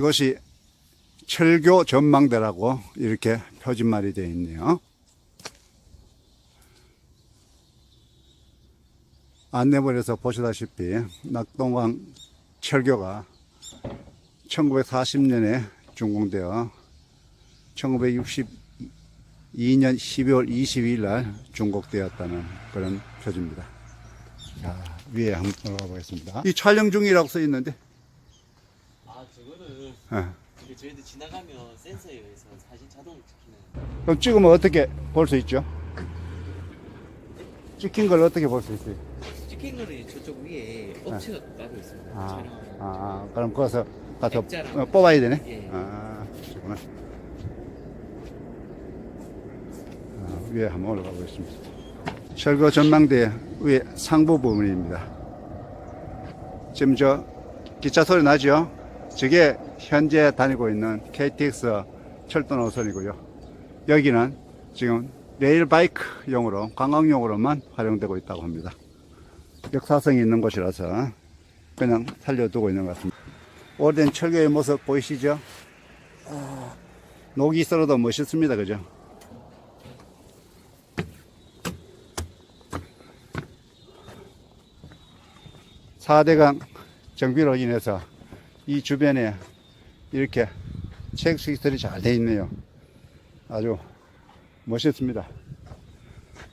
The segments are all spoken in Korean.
이것이 철교 전망대라고 이렇게 표지말이 되어 있네요. 안내본에서 보시다시피 낙동강 철교가 1940년에 준공되어 1962년 12월 22일 날 중곡되었다는 그런 표지입니다. 자, 위에 한번 올라가 보겠습니다. 이 촬영 중이라고 써 있는데, 아 저거는 예. 이게 저희들 지나가면 센서에 의해서 사진 자동으로 찍히는 그럼 찍으면 어떻게 볼 수 있죠? 찍힌 걸 어떻게 볼 수 있어요? 찍힌 거는 저쪽 위에 업체가 따로 있습니다 아, 촬영 아, 아, 그럼 거기서 가서 액자랑. 어, 뽑아야 되네? 예. 아, 그렇구나. 아, 위에 한번 올라가 보겠습니다. 철거 전망대 위에 상부 부분입니다. 지금 저 기차 소리 나죠? 저게 현재 다니고 있는 KTX 철도 노선이고요. 여기는 지금 레일 바이크용으로 관광용으로만 활용되고 있다고 합니다. 역사성이 있는 곳이라서 그냥 살려두고 있는 것 같습니다. 오래된 철교의 모습 보이시죠? 아, 녹이 있어도 멋있습니다. 그죠? 사대강 정비로 인해서 이 주변에 이렇게 체육 시설이 잘 돼 있네요. 아주 멋있습니다.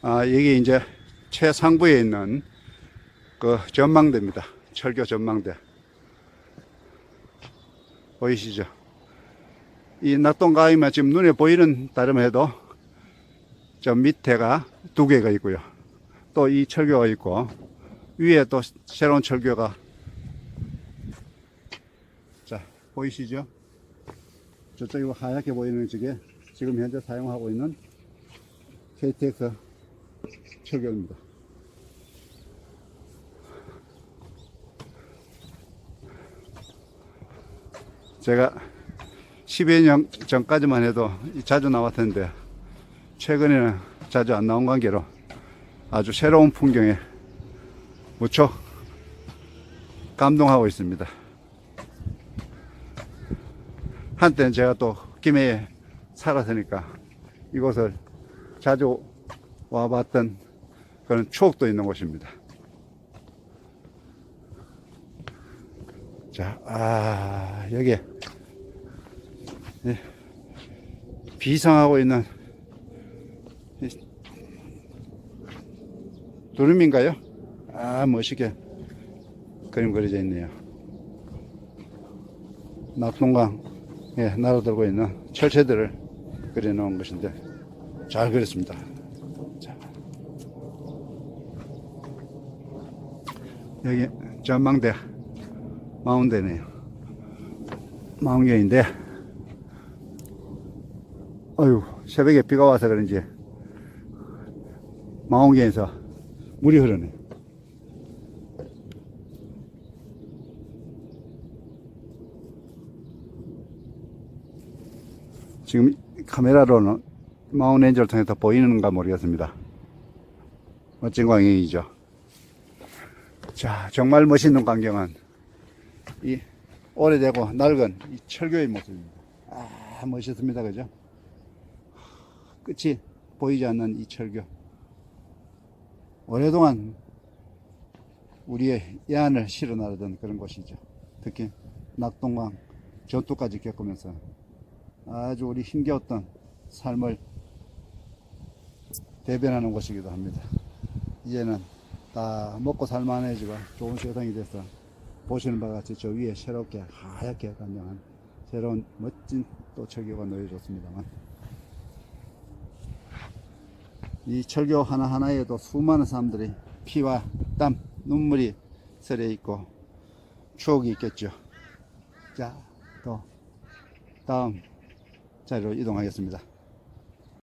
아, 여기 이제 최상부에 있는 그 전망대입니다. 철교 전망대. 보이시죠? 이 낙동강이면 지금 눈에 보이는 다름 해도 저 밑에가 두 개가 있고요. 또 이 철교가 있고 위에 또 새로운 철교가 자 보이시죠? 저쪽에 하얗게 보이는 저게 지금 현재 사용하고 있는 KTX 철교입니다. 제가 10여 년 전까지만 해도 자주 나왔었는데 최근에는 자주 안 나온 관계로 아주 새로운 풍경에 무척 감동하고 있습니다. 한때는 제가 또 김해에 살았으니까 이곳을 자주 와봤던 그런 추억도 있는 곳입니다. 자, 아, 여기 예, 비상하고 있는 이 두루미인가요? 아, 멋있게 그림 그려져 있네요. 낙동강 에 날아들고 있는 철새들을 그려 놓은 것인데 잘 그렸습니다. 자. 여기 전망대 마운드네요. 마운경인데, 어휴, 새벽에 비가 와서 그런지, 마운경에서 물이 흐르네. 지금 카메라로는 마운 렌즈를 통해서 보이는가 모르겠습니다. 멋진 광경이죠. 자, 정말 멋있는 광경은 이 오래되고 낡은 이 철교의 모습입니다. 아, 멋있습니다. 그죠? 끝이 보이지 않는 이 철교. 오랫동안 우리의 야안을 실어 나르던 그런 곳이죠. 특히 낙동강 전투까지 겪으면서 아주 우리 힘겨웠던 삶을 대변하는 곳이기도 합니다. 이제는 다 먹고 살만해지고 좋은 세상이 돼서 보시는 바와 같이 저 위에 새롭게 하얗게 간장한 새로운 멋진 또 철교가 놓여졌습니다만 이 철교 하나하나에도 수많은 사람들이 피와 땀, 눈물이 서려 있고 추억이 있겠죠. 자, 또 다음 자리로 이동하겠습니다.